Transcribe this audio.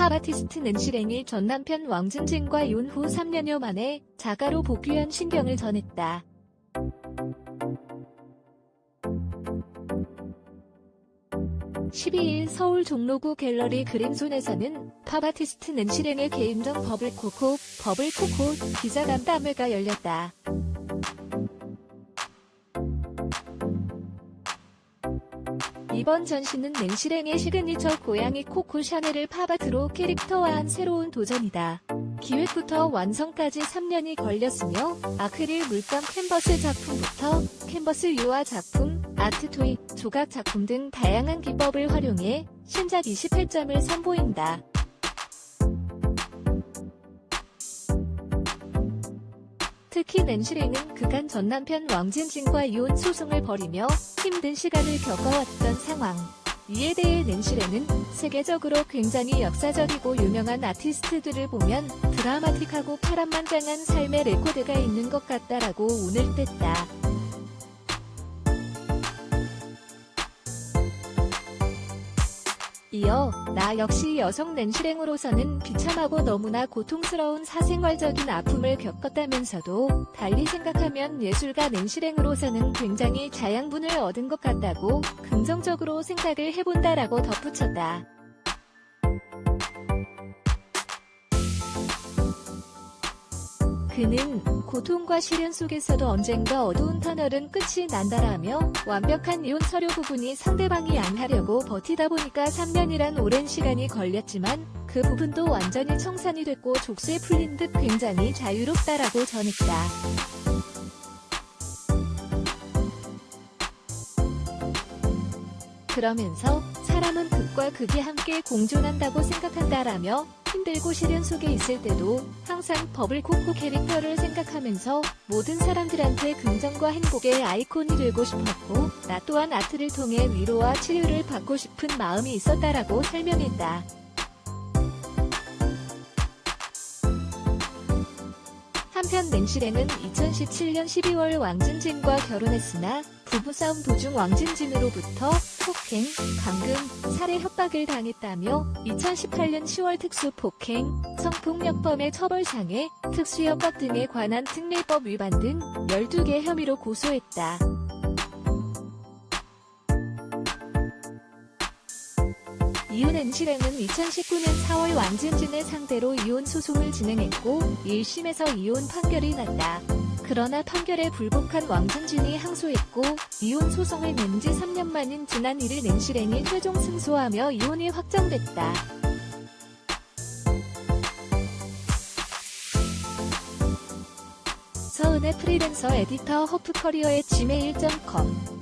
팝 아티스트 낸시랭이 전 남편 왕진진과 이혼 후 3년여 만에 자가로 복귀한 신경을 전했다. (12일) 서울 종로구 갤러리 그림존에서는 팝아티스트 낸시랭의 개인전 버블코코 버블코코 기자간담회가 열렸다. 이번 전시는 낸시랭의 시그니처 고양이 코코 샤넬을 팝아트로 캐릭터화한 새로운 도전이다. 기획부터 완성까지 3년이 걸렸으며 아크릴 물감 캔버스 작품부터 캔버스 유화 작품, 아트 토이, 조각 작품 등 다양한 기법을 활용해 신작 28점을 선보인다. 특히 낸시랭은 그간 전 남편 왕진진과 이혼 소송을 벌이며 힘든 시간을 겪어왔던 상황. 이에 대해 낸시랭은 세계적으로 굉장히 역사적이고 유명한 아티스트들을 보면 드라마틱하고 파란만장한 삶의 레코드가 있는 것 같다라고 운을 뗐다. 이어 나 역시 여성 낸시랭으로서는 비참하고 너무나 고통스러운 사생활적인 아픔을 겪었다면서도 달리 생각하면 예술가 낸시랭으로서는 굉장히 자양분을 얻은 것 같다고 긍정적으로 생각을 해본다라고 덧붙였다. 그는 고통과 시련 속에서도 언젠가 어두운 터널은 끝이 난다라며 완벽한 이혼 서류 부분이 상대방이 안 하려고 버티다 보니까 3년이란 오랜 시간이 걸렸지만 그 부분도 완전히 청산이 됐고 족쇄 풀린 듯 굉장히 자유롭다라고 전했다. 그러면서 사람은 극과 극이 함께 공존한다고 생각한다라며 힘들고 시련 속에 있을 때도 항상 버블 코코 캐릭터를 생각하면서 모든 사람들한테 긍정과 행복의 아이콘이 되고 싶었고 나 또한 아트를 통해 위로와 치료를 받고 싶은 마음이 있었다라고 설명했다. 한편 낸시랭은 2017년 12월 왕진진과 결혼했으나 부부싸움 도중 왕진진으로부터 폭행, 감금, 살해 협박을 당했다며 2018년 10월 특수 폭행, 성폭력범의 처벌상해, 특수협박 등에 관한 특례법 위반 등 12개 혐의로 고소했다. 이혼 낸시랭은 2019년 4월 왕진진을 상대로 이혼 소송을 진행했고 1심에서 이혼 판결이 났다. 그러나 판결에 불복한 왕진진이 항소했고 이혼 소송을 낸 지 3년 만인 지난 1일 낸시랭이 최종 승소하며 이혼이 확정됐다. 서은의 프리랜서 에디터 허프커리어의 지메일.com